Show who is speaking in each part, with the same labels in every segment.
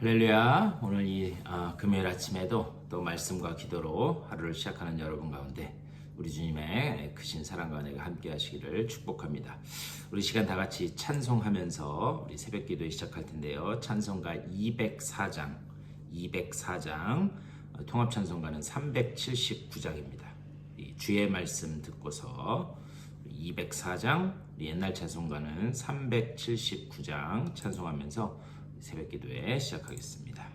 Speaker 1: 할렐루야. 오늘 이 아, 금요일 아침에도 또 말씀과 기도로 하루를 시작하는 여러분 가운데 우리 주님의 크신 사랑과 은혜가 함께 하시기를 축복합니다. 우리 시간 다 같이 찬송하면서 우리 새벽 기도 시작할 텐데요. 찬송가 204장, 204장, 어, 통합 찬송가는 379장입니다. 이 주의 말씀 듣고서 204장, 옛날 찬송가는 379장 찬송하면서 새벽 기도에 시작하겠습니다.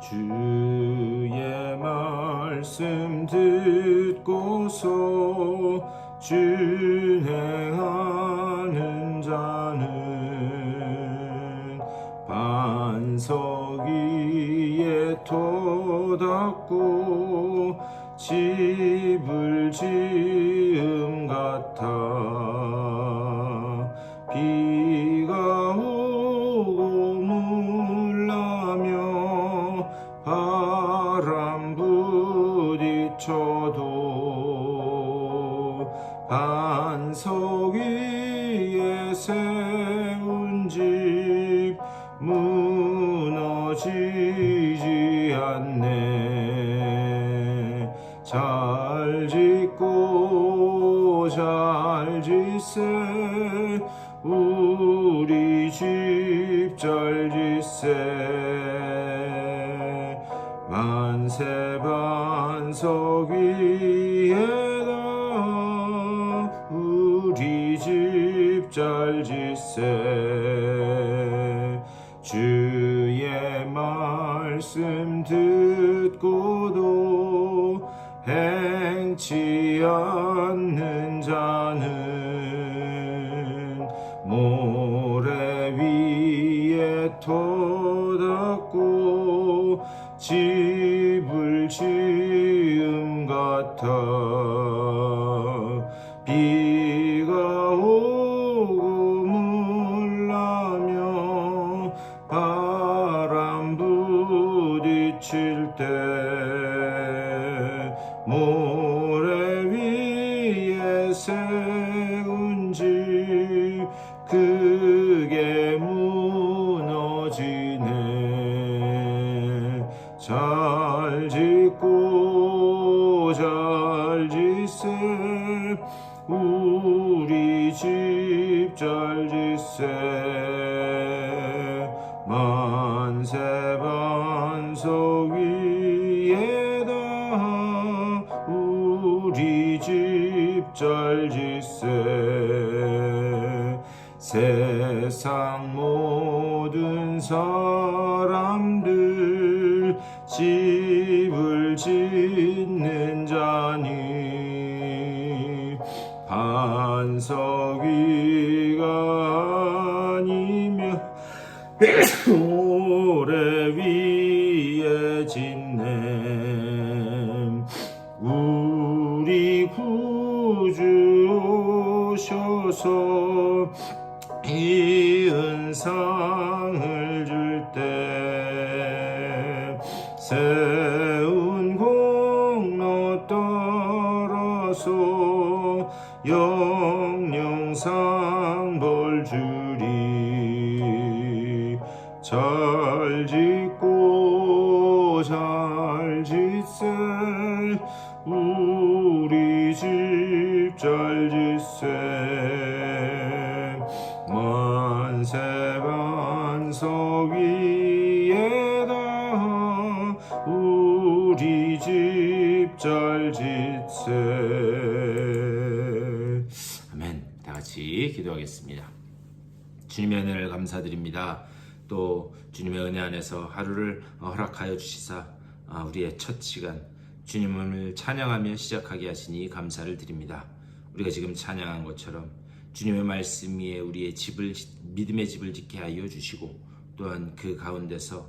Speaker 1: 주의 말씀 듣고서 준행하는 자는 반석 위에 토닥고 집을 지음 같아 우리 집잘 짓세. 만세 반석 위에다 우리 집잘 짓세. 주의 말씀 듣고도 행치 않 같아 비가 오고 물나며 바람 부딪힐 때 자니 반석 위가 아니면 기도하겠습니다 주님의 은혜를 감사드립니다. 또 주님의 은혜 안에서 하루를 허락하여 주시사 아, 우리의 첫 시간 주님을 찬양하며 시작하게 하시니 감사를 드립니다. 우리가 지금 찬양한 것처럼 주님의 말씀 위에 우리의 집을 믿음의 집을 짓게 하여 주시고 또한 그 가운데서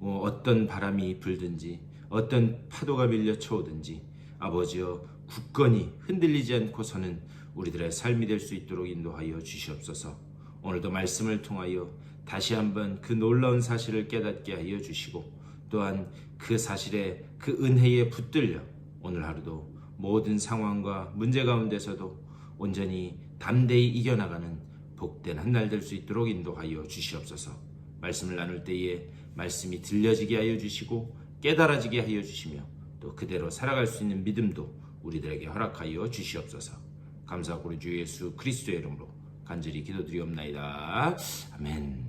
Speaker 1: 뭐 어떤 바람이 불든지 어떤 파도가 밀려 쳐 오든지 아버지여 굳건히 흔들리지 않고 서는 우리들의 삶이 될 수 있도록 인도하여 주시옵소서. 오늘도 말씀을 통하여 다시 한번 그 놀라운 사실을 깨닫게 하여 주시고 또한 그 사실에 그 은혜에 붙들려 오늘 하루도 모든 상황과 문제 가운데서도 온전히 담대히 이겨나가는 복된 한 날 될 수 있도록 인도하여 주시옵소서. 말씀을 나눌 때에 말씀이 들려지게 하여 주시고 깨달아지게 하여 주시며 또 그대로 살아갈 수 있는 믿음도 우리들에게 허락하여 주시옵소서. 감사하고 우리 주 예수 그리스도의 이름으로 간절히 기도드리옵나이다. 아멘.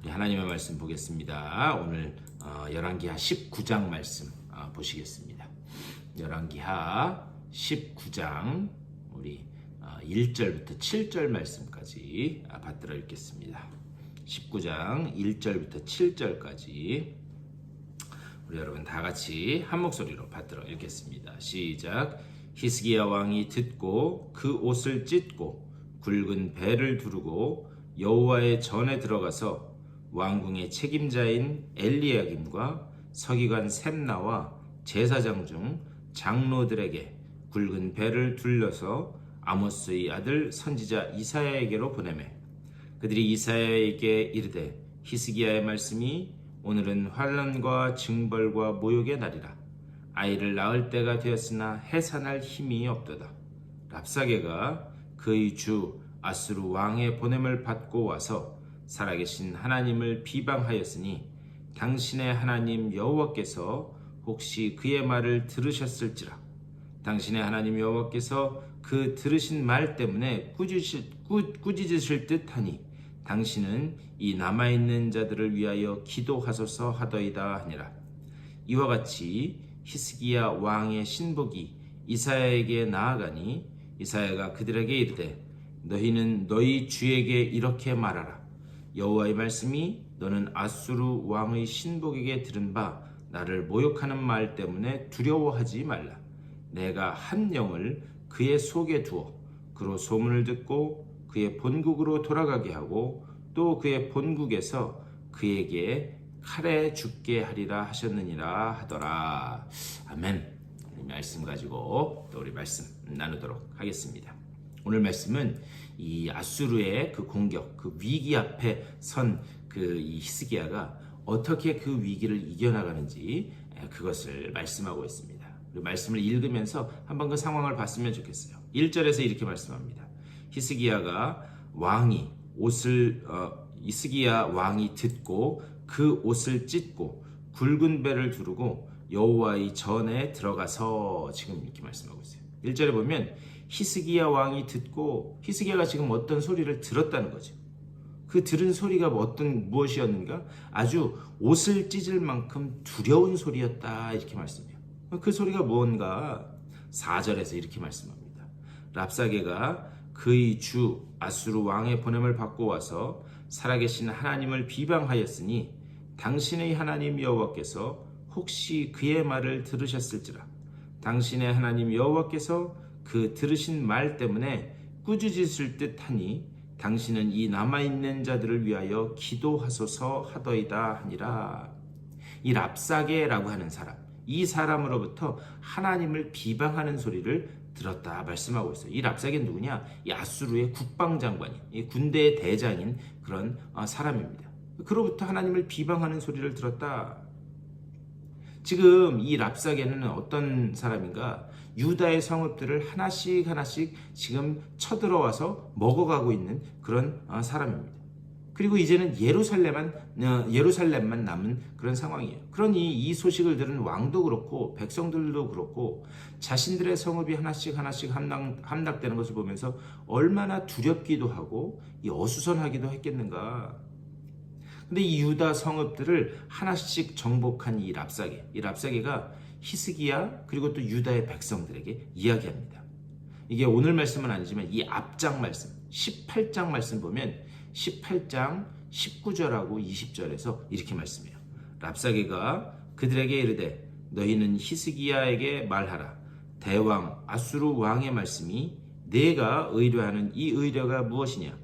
Speaker 1: 우리 하나님의 말씀 보겠습니다. 오늘 어, 열왕기하 19장 말씀 어, 보시겠습니다. 열왕기하 19장 우리 어, 1절부터 7절 말씀까지 아, 받들어 읽겠습니다. 19장 1절부터 7절까지 우리 여러분 다 같이 한 목소리로 받들어 읽겠습니다. 시작. 히스기야 왕이 듣고 그 옷을 찢고 굵은 배를 두르고 여호와의 전에 들어가서 왕궁의 책임자인 엘리야김과 서기관 셈나와 제사장 중 장로들에게 굵은 배를 둘러서 아모스의 아들 선지자 이사야에게로 보내매. 그들이 이사야에게 이르되 히스기야의 말씀이 오늘은 환란과 징벌과 모욕의 날이라 아이를 낳을 때가 되었으나 해산할 힘이 없도다. 랍사게가 그의 주 아수르 왕의 보냄을 받고 와서 살아계신 하나님을 비방하였으니 당신의 하나님 여호와께서 혹시 그의 말을 들으셨을지라. 당신의 하나님 여호와께서 그 들으신 말 때문에 꾸짖으실, 꾸, 꾸짖으실 듯하니 당신은 이 남아있는 자들을 위하여 기도하소서 하더이다 하니라. 이와 같이 히스기야 왕의 신복이 이사야에게 나아가니 이사야가 그들에게 이르되 너희는 너희 주에게 이렇게 말하라. 여호와의 말씀이 너는 아수르 왕의 신복에게 들은 바 나를 모욕하는 말 때문에 두려워하지 말라. 내가 한 영을 그의 속에 두어 그로 소문을 듣고 그의 본국으로 돌아가게 하고 또 그의 본국에서 그에게 칼에 죽게 하리라 하셨느니라 하더라. 아멘. 이 말씀 가지고 또 우리 말씀 나누도록 하겠습니다. 오늘 말씀은 이 아수르의 그 공격, 그 위기 앞에 선 그 히스기야가 어떻게 그 위기를 이겨나가는지 그것을 말씀하고 있습니다. 말씀을 읽으면서 한번 그 상황을 봤으면 좋겠어요. 1절에서 이렇게 말씀합니다. 히스기야가 왕이 옷을 어, 이스기야 왕이 듣고 그 옷을 찢고 굵은 배를 두르고 여호와의 전에 들어가서 지금 이렇게 말씀하고 있어요. 1절에 보면 히스기야 왕이 듣고 히스기야가 지금 어떤 소리를 들었다는 거죠. 그 들은 소리가 뭐 어떤 무엇이었는가? 아주 옷을 찢을 만큼 두려운 소리였다 이렇게 말씀해요. 그 소리가 뭔가 4절에서 이렇게 말씀합니다. 랍사게가 그의 주 아수르 왕의 보냄을 받고 와서 살아계신 하나님을 비방하였으니 당신의 하나님 여호와께서 혹시 그의 말을 들으셨을지라 당신의 하나님 여호와께서 그 들으신 말 때문에 꾸짖으실 듯하니 당신은 이 남아있는 자들을 위하여 기도하소서 하더이다 하니라 이 랍사게라고 하는 사람 이 사람으로부터 하나님을 비방하는 소리를 들었다 말씀하고 있어요. 이 랍사게는 누구냐? 국방장관이 이 군대의 대장인 그런 어, 사람입니다. 그로부터 하나님을 비방하는 소리를 들었다. 지금 이 랍사게는 어떤 사람인가? 유다의 성읍들을 하나씩 하나씩 지금 쳐들어와서 먹어가고 있는 그런 어, 사람입니다. 그리고 이제는 예루살렘만 어, 예루살렘만 남은 그런 상황이에요. 그러니 이 소식을 들은 왕도 그렇고 백성들도 그렇고 자신들의 성읍이 하나씩 하나씩 함락, 함락되는 것을 보면서 얼마나 두렵기도 하고 이 어수선하기도 했겠는가. 근데 이 유다 성읍들을 하나씩 정복한 이 랍사게, 이 랍사게가 히스기야 그리고 또 유다의 백성들에게 이야기합니다. 이게 오늘 말씀은 아니지만 이 앞장 말씀, 18장 말씀 보면 18장 19절하고 20절에서 이렇게 말씀해요. 랍사게가 그들에게 이르되 너희는 히스기야에게 말하라. 대왕 아수르 왕의 말씀이 내가 의뢰하는 이 의뢰가 무엇이냐?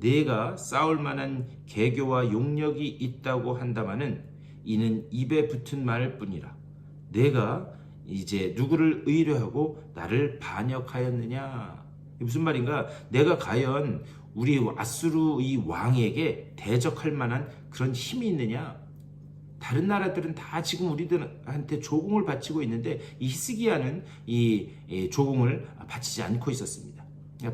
Speaker 1: 내가 싸울 만한 개교와 용력이 있다고 한다마는 이는 입에 붙은 말 뿐이라. 내가 이제 누구를 의뢰하고 나를 반역하였느냐? 무슨 말인가? 내가 과연 우리 아수르 이 왕에게 대적할 만한 그런 힘이 있느냐? 다른 나라들은 다 지금 우리들한테 조공을 바치고 있는데 이 히스기야는 이, 이 조공을 바치지 않고 있었습니다.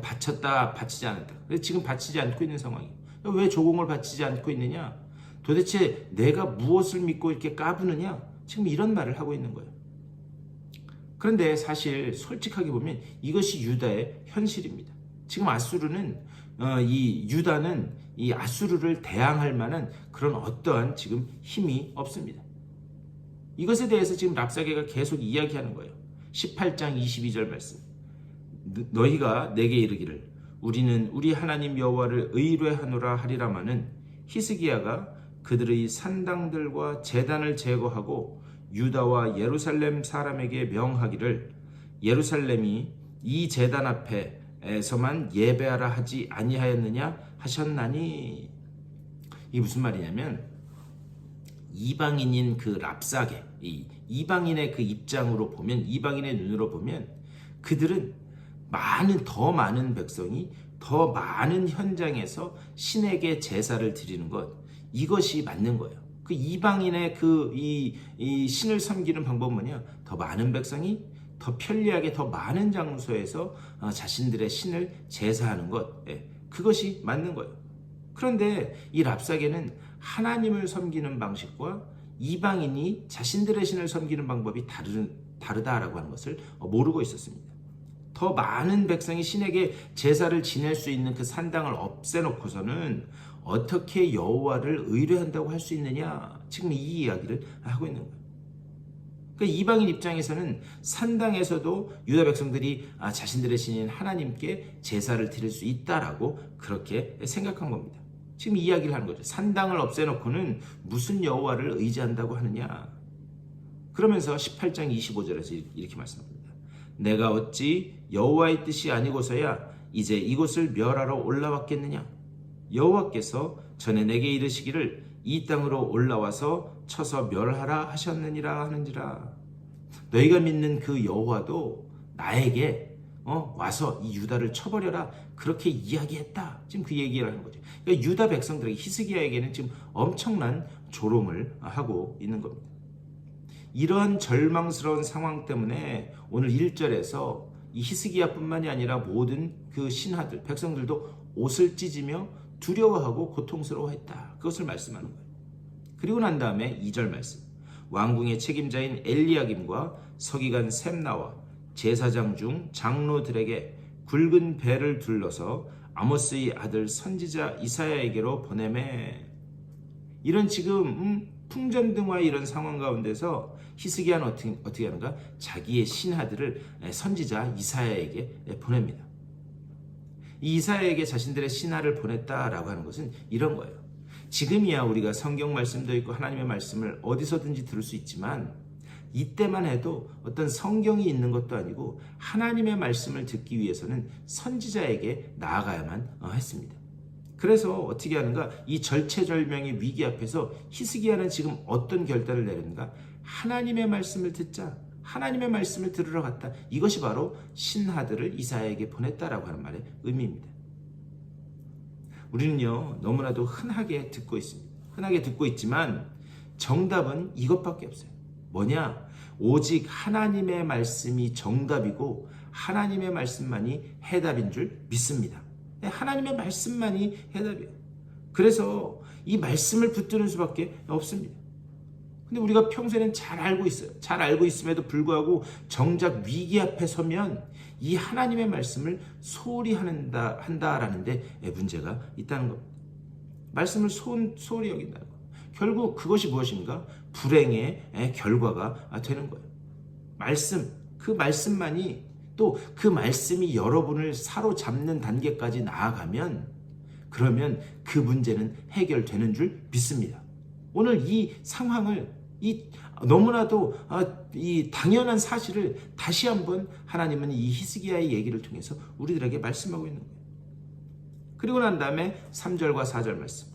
Speaker 1: 바쳤다 바치지 않았다. 지금 바치지 않고 있는 상황이에요. 왜 조공을 바치지 않고 있느냐? 도대체 내가 무엇을 믿고 이렇게 까부느냐? 지금 이런 말을 하고 있는 거예요. 그런데 사실 솔직하게 보면 이것이 유다의 현실입니다. 지금 아수르는 어, 이 유다는 이 아수르를 대항할 만한 그런 어떠한 지금 힘이 없습니다. 이것에 대해서 지금 랍사게가 계속 이야기하는 거예요. 18장 22절 말씀. 너- 너희가 내게 이르기를 우리는 우리 하나님 여호와를 의뢰하노라 하리라마는 히스기야가 그들의 산당들과 제단을 제거하고 유다와 예루살렘 사람에게 명하기를 예루살렘이 이 제단 앞에서만 예배하라 하지 아니하였느냐 하셨나니. 이게 무슨 말이냐면 이방인인 그 랍사게 이 이방인의 그 입장으로 보면 이방인의 눈으로 보면 그들은 많은 더 많은 백성이 더 많은 현장에서 신에게 제사를 드리는 것 이것이 맞는 거예요. 그 이방인의 그이 이 신을 섬기는 방법은 뭐냐? 더 많은 백성이 더 편리하게 더 많은 장소에서 어, 자신들의 신을 제사하는 것 예, 그것이 맞는 거예요. 그런데 이 랍사게는 하나님을 섬기는 방식과 이방인이 자신들의 신을 섬기는 방법이 다른, 다르다라고 하는 것을 모르고 있었습니다. 더 많은 백성이 신에게 제사를 지낼 수 있는 그 산당을 없애놓고서는 어떻게 여호와를 의뢰한다고 할 수 있느냐? 지금 이 이야기를 하고 있는 거예요. 그러니까 이방인 입장에서는 산당에서도 유다 백성들이 아, 자신들의 신인 하나님께 제사를 드릴 수 있다라고 그렇게 생각한 겁니다. 지금 이야기를 하는 거죠. 산당을 없애놓고는 무슨 여호와를 의지한다고 하느냐? 그러면서 18장 25절에서 이렇게 말씀합니다. 내가 어찌 여호와의 뜻이 아니고서야 이제 이곳을 멸하러 올라왔겠느냐? 여호와께서 전에 내게 이르시기를 이 땅으로 올라와서 쳐서 멸하라 하셨느니라 하는지라. 너희가 믿는 그 여호와도 나에게 어, 와서 이 유다를 쳐버려라 그렇게 이야기했다. 지금 그 얘기를 하는 거죠. 그러니까 유다 백성들에게 히스기야에게는 지금 엄청난 조롱을 하고 있는 겁니다. 이런 절망스러운 상황 때문에 오늘 1절에서 이 히스기야뿐만이 아니라 모든 그 신하들, 백성들도 옷을 찢으며 두려워하고 고통스러워했다. 그것을 말씀하는 거예요. 그리고 난 다음에 2절 말씀. 왕궁의 책임자인 엘리야김과 서기관 셈나와 제사장 중 장로들에게 굵은 배를 둘러서 아모스의 아들 선지자 이사야에게로 보내매 이런 지금 음, 풍전등화 이런 상황 가운데서 히스기야는 어떻게, 어떻게 하는가? 자기의 신하들을 선지자 이사야에게 보냅니다. 이 이사야에게 자신들의 신하를 보냈다라고 하는 것은 이런 거예요. 지금이야 우리가 성경 말씀도 있고 하나님의 말씀을 어디서든지 들을 수 있지만 이때만 해도 어떤 성경이 있는 것도 아니고 하나님의 말씀을 듣기 위해서는 선지자에게 나아가야만 어, 했습니다. 그래서 어떻게 하는가? 이 절체절명의 위기 앞에서 히스기야는 지금 어떤 결단을 내렸는가? 하나님의 말씀을 듣자. 하나님의 말씀을 들으러 갔다. 이것이 바로 신하들을 이사야에게 보냈다라고 하는 말의 의미입니다. 우리는요, 너무나도 흔하게 듣고 있습니다. 흔하게 듣고 있지만 정답은 이것밖에 없어요. 뭐냐? 오직 하나님의 말씀이 정답이고 하나님의 말씀만이 해답인 줄 믿습니다. 하나님의 말씀만이 해답이에요. 그래서 이 말씀을 붙드는 수밖에 없습니다. 근데 우리가 평소에는 잘 알고 있어요. 잘 알고 있음에도 불구하고 정작 위기 앞에 서면 이 하나님의 말씀을 소홀히 한다, 한다라는데 문제가 있다는 겁니다. 말씀을 소, 소홀히 여긴다는 거. 결국 그것이 무엇인가? 불행의 결과가 되는 거예요. 말씀, 그 말씀만이 또 그 말씀이 여러분을 사로잡는 단계까지 나아가면 그러면 그 문제는 해결되는 줄 믿습니다. 오늘 이 상황을 이 너무나도 이 당연한 사실을 다시 한번 하나님은 이 히스기야의 얘기를 통해서 우리들에게 말씀하고 있는 거예요. 그리고 난 다음에 3절과 4절 말씀.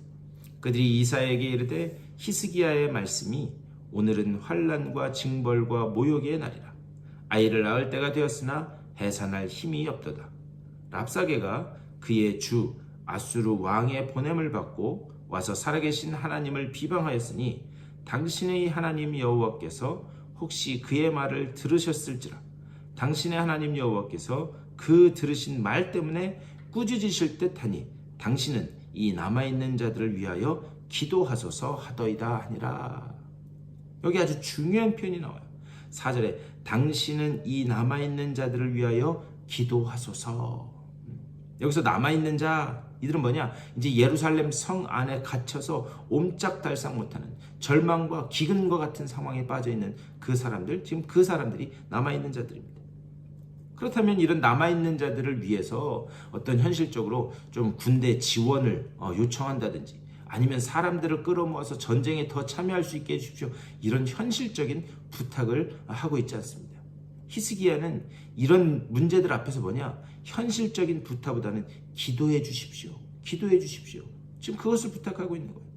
Speaker 1: 그들이 이사에게 이르되 히스기야의 말씀이 오늘은 환란과 징벌과 모욕의 날이라. 아이를 낳을 때가 되었으나 해산할 힘이 없도다. 랍사게가 그의 주 아수르 왕의 보냄을 받고 와서 살아계신 하나님을 비방하였으니 당신의 하나님 여호와께서 혹시 그의 말을 들으셨을지라 당신의 하나님 여호와께서 그 들으신 말 때문에 꾸짖으실 듯하니 당신은 이 남아 있는 자들을 위하여 기도하소서 하더이다 하니라. 여기 아주 중요한 표현이 나와요. 4절에 당신은 이 남아 있는 자들을 위하여 기도하소서. 여기서 남아 있는 자 이들은 뭐냐? 이제 예루살렘 성 안에 갇혀서 옴짝달싹 못하는 절망과 기근과 같은 상황에 빠져 있는 그 사람들, 지금 그 사람들이 남아 있는 자들입니다. 그렇다면 이런 남아 있는 자들을 위해서 어떤 현실적으로 좀 군대 지원을 어, 요청한다든지 아니면 사람들을 끌어모아서 전쟁에 더 참여할 수 있게 해주십시오. 이런 현실적인 부탁을 하고 있지 않습니다. 히스기야는 이런 문제들 앞에서 뭐냐? 현실적인 부탁보다는 기도해 주십시오. 기도해 주십시오. 지금 그것을 부탁하고 있는 거예요.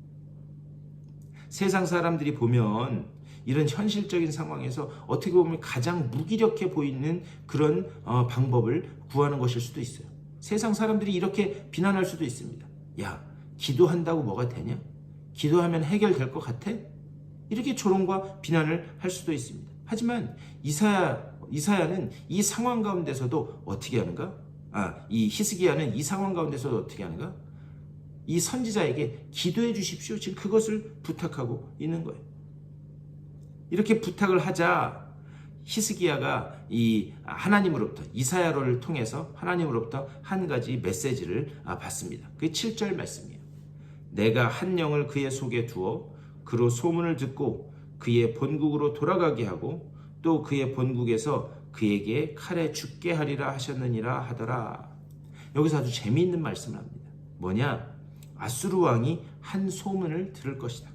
Speaker 1: 세상 사람들이 보면 이런 현실적인 상황에서 어떻게 보면 가장 무기력해 보이는 그런 어, 방법을 구하는 것일 수도 있어요. 세상 사람들이 이렇게 비난할 수도 있습니다. 야, 기도한다고 뭐가 되냐? 기도하면 해결될 것 같아? 이렇게 조롱과 비난을 할 수도 있습니다. 하지만 이사야 이사야는 이 상황 가운데서도 어떻게 하는가? 아, 이 히스기야는 이 상황 가운데서도 어떻게 하는가? 이 선지자에게 기도해 주십시오. 지금 그것을 부탁하고 있는 거예요. 이렇게 부탁을 하자 히스기야가 이 하나님으로부터 이사야를 통해서 하나님으로부터 한 가지 메시지를 받습니다. 그게 7절 말씀이에요. 내가 한 영을 그의 속에 두어 그로 소문을 듣고 그의 본국으로 돌아가게 하고 또 그의 본국에서 그에게 칼에 죽게 하리라 하셨느니라 하더라. 여기서 아주 재미있는 말씀을 합니다. 뭐냐? 아수르 왕이 한 소문을 들을 것이다.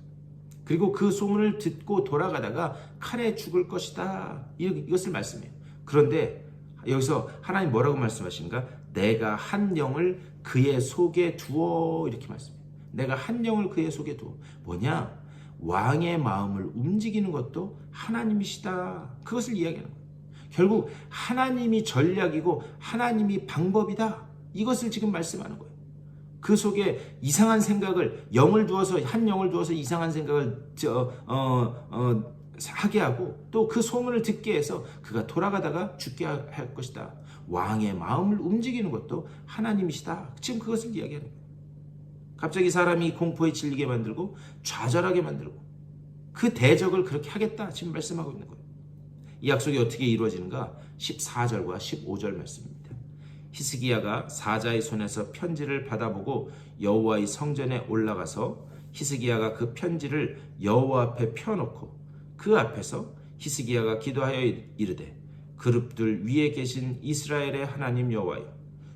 Speaker 1: 그리고 그 소문을 듣고 돌아가다가 칼에 죽을 것이다. 이것을 말씀해요. 그런데 여기서 하나님 뭐라고 말씀하신가? 내가 한 영을 그의 속에 두어 이렇게 말씀해요. 내가 한 영을 그의 속에 두어. 뭐냐? 왕의 마음을 움직이는 것도 하나님이시다. 그것을 이야기하는 거예요. 결국 하나님이 전략이고 하나님이 방법이다. 이것을 지금 말씀하는 거예요. 그 속에 이상한 생각을 영을 두어서 한 영을 두어서 이상한 생각을 저, 어, 어, 하게 하고 또 그 소문을 듣게 해서 그가 돌아가다가 죽게 할 것이다. 왕의 마음을 움직이는 것도 하나님이시다. 지금 그것을 이야기하는 거예요. 갑자기 사람이 공포에 질리게 만들고 좌절하게 만들고 그 대적을 그렇게 하겠다. 지금 말씀하고 있는 거예요. 이 약속이 어떻게 이루어지는가? 14절과 15절 말씀입니다. 히스기야가 사자의 손에서 편지를 받아보고 여호와의 성전에 올라가서 히스기야가 그 편지를 여호와 앞에 펴놓고 그 앞에서 히스기야가 기도하여 이르되 그룹들 위에 계신 이스라엘의 하나님 여호와여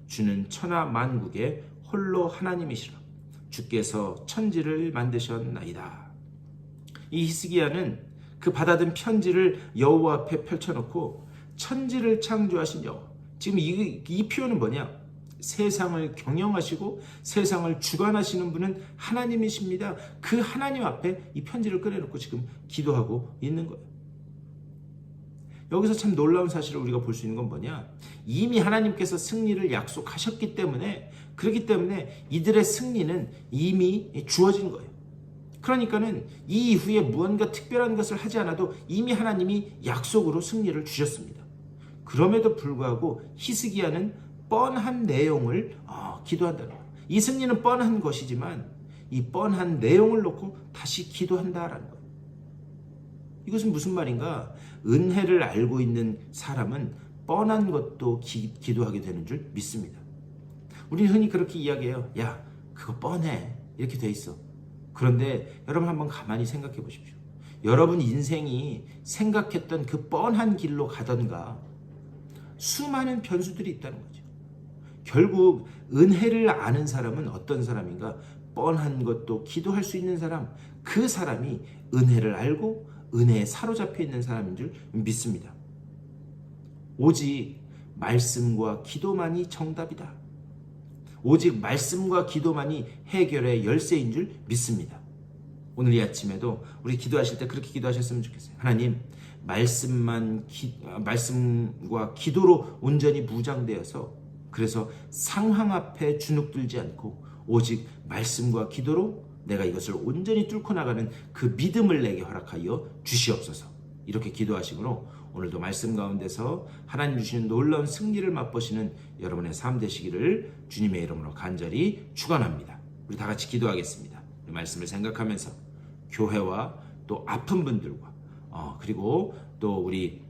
Speaker 1: 주는 천하 만국의 홀로 하나님이시라 주께서 천지를 만드셨나이다. 이 히스기야는 그 받아든 편지를 여호와 앞에 펼쳐놓고 천지를 창조하신 여호와 지금 이, 이 표현은 뭐냐? 세상을 경영하시고 세상을 주관하시는 분은 하나님이십니다. 그 하나님 앞에 이 편지를 꺼내놓고 지금 기도하고 있는 거예요. 여기서 참 놀라운 사실을 우리가 볼 수 있는 건 뭐냐? 이미 하나님께서 승리를 약속하셨기 때문에 그렇기 때문에 이들의 승리는 이미 주어진 거예요. 그러니까는 이 이후에 무언가 특별한 것을 하지 않아도 이미 하나님이 약속으로 승리를 주셨습니다. 그럼에도 불구하고 히스기야는 뻔한 내용을 어, 기도한다는 거예요. 이 승리는 뻔한 것이지만 이 뻔한 내용을 놓고 다시 기도한다라는 거예요. 이것은 무슨 말인가? 은혜를 알고 있는 사람은 뻔한 것도 기, 기도하게 되는 줄 믿습니다. 우리는 흔히 그렇게 이야기해요. 야, 그거 뻔해. 이렇게 돼 있어. 그런데 여러분 한번 가만히 생각해 보십시오. 여러분 인생이 생각했던 그 뻔한 길로 가던가 수많은 변수들이 있다는 거죠. 결국 은혜를 아는 사람은 어떤 사람인가? 뻔한 것도 기도할 수 있는 사람, 그 사람이 은혜를 알고 은혜에 사로잡혀 있는 사람인 줄 믿습니다. 오직 말씀과 기도만이 정답이다. 오직 말씀과 기도만이 해결의 열쇠인 줄 믿습니다. 오늘 이 아침에도 우리 기도하실 때 그렇게 기도하셨으면 좋겠어요. 하나님, 말씀만 기, 말씀과 기도로 온전히 무장되어서 그래서 상황 앞에 주눅들지 않고 오직 말씀과 기도로 내가 이것을 온전히 뚫고 나가는 그 믿음을 내게 허락하여 주시옵소서. 이렇게 기도하시므로 오늘도 말씀 가운데서 하나님 주시는 놀라운 승리를 맛보시는 여러분의 삶 되시기를 주님의 이름으로 간절히 축원합니다. 우리 다 같이 기도하겠습니다. 말씀을 생각하면서 교회와 또 아픈 분들과 어, 그리고 또 우리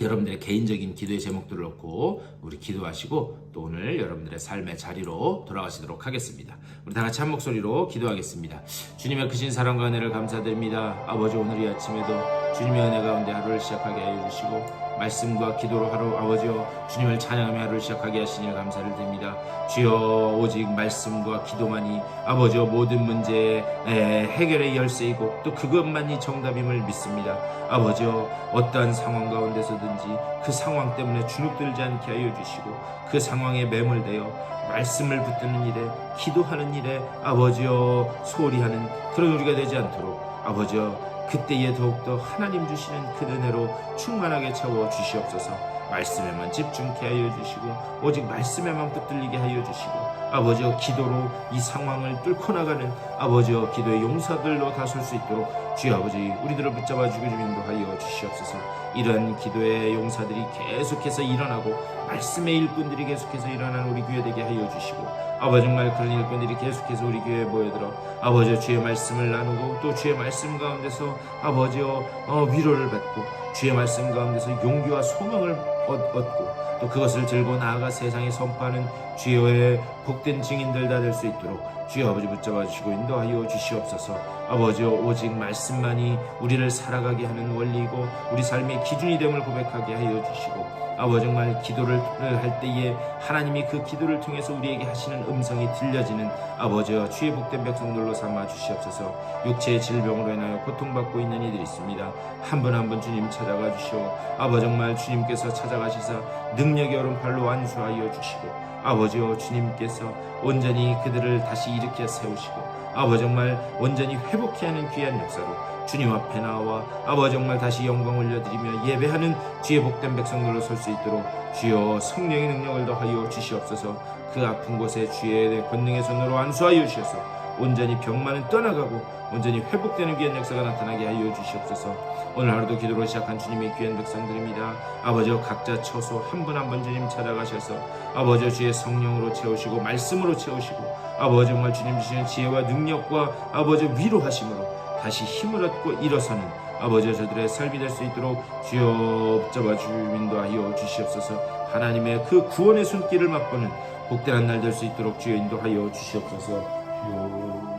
Speaker 1: 여러분들의 개인적인 기도의 제목들을 놓고 우리 기도하시고 또 오늘 여러분들의 삶의 자리로 돌아가시도록 하겠습니다. 우리 다 같이 한 목소리로 기도하겠습니다. 주님의 크신 사랑과 은혜를 감사드립니다. 아버지 오늘 이 아침에도 주님의 은혜 가운데 하루를 시작하게 하여 주시고 말씀과 기도로 하루 아버지여 주님을 찬양하며 하루를 시작하게 하시니 감사를 드립니다. 주여 오직 말씀과 기도만이 아버지여 모든 문제의 에, 해결의 열쇠이고 또 그것만이 정답임을 믿습니다. 아버지여 어떠한 상황 가운데서든지 그 상황 때문에 주눅들지 않게 하여 주시고 그 상황에 매몰되어 말씀을 붙드는 일에 기도하는 일에 아버지여 소홀히 하는 그런 우리가 되지 않도록 아버지여 그때에 더욱더 하나님 주시는 그 은혜로 충만하게 채워 주시옵소서. 말씀에만 집중케 하여 주시고 오직 말씀에만 붙들리게 하여 주시고 아버지여 기도로 이 상황을 뚫고 나가는 아버지여 기도의 용사들로 다설 수 있도록 주여 아버지 우리들을 붙잡아 좀 인도하여 주시옵소서. 이러한 기도의 용사들이 계속해서 일어나고 말씀의 일꾼들이 계속해서 일어나는 우리 교회 되게 하여 주시고 아버지 정말 그런 일꾼들이 계속해서 우리 교회에 모여들어 아버지 주의 말씀을 나누고 또 주의 말씀 가운데서 아버지여 어, 위로를 받고 주의 말씀 가운데서 용기와 소망을 얻- 얻고 또 그것을 들고 나아가 세상에 선포하는 주여의 복된 증인들 다 될 수 있도록 주여 아버지 붙잡아 주시고 인도하여 주시옵소서. 아버지여 오직 말씀만이 우리를 살아가게 하는 원리이고 우리 삶의 기준이 됨을 고백하게 하여 주시고 아버지 정말 기도를 할 때에 하나님이 그 기도를 통해서 우리에게 하시는 음성이 들려지는 아버지여 주의 복된 백성들로 삼아 주시옵소서. 육체의 질병으로 인하여 고통받고 있는 이들이 있습니다. 한 분 한분 주님 찾아가 주시오. 아버지 정말 주님께서 찾아가시사 능력의 오른팔로 안수하여 주시고 아버지여 주님께서 온전히 그들을 다시 일으켜 세우시고 아버지 정말 온전히 회복케 하는 귀한 역사로 주님 앞에 나와 아버지 정말 다시 영광 올려드리며 예배하는 주의 복된 백성들로 설 수 있도록 주여 성령의 능력을 더하여 주시옵소서. 그 아픈 곳에 주의 권능의 손으로 안수하여 주셔서 온전히 병만은 떠나가고 온전히 회복되는 귀한 역사가 나타나게 하여 주시옵소서. 오늘 하루도 기도로 시작한 주님의 귀한 백성들입니다. 아버지여 각자 처소 한분 한 분 주님 찾아가셔서 아버지 주의 성령으로 채우시고 말씀으로 채우시고 아버지 정말 주님 주시는 지혜와 능력과 아버지 위로하심으로 다시 힘을 얻고 일어서는 아버지 저들의 삶이 될 수 있도록 주여 붙잡아 주인도하여 주시옵소서. 하나님의 그 구원의 손길을 맛보는 복된 날될 수 있도록 주여 인도하여 주시옵소서 주여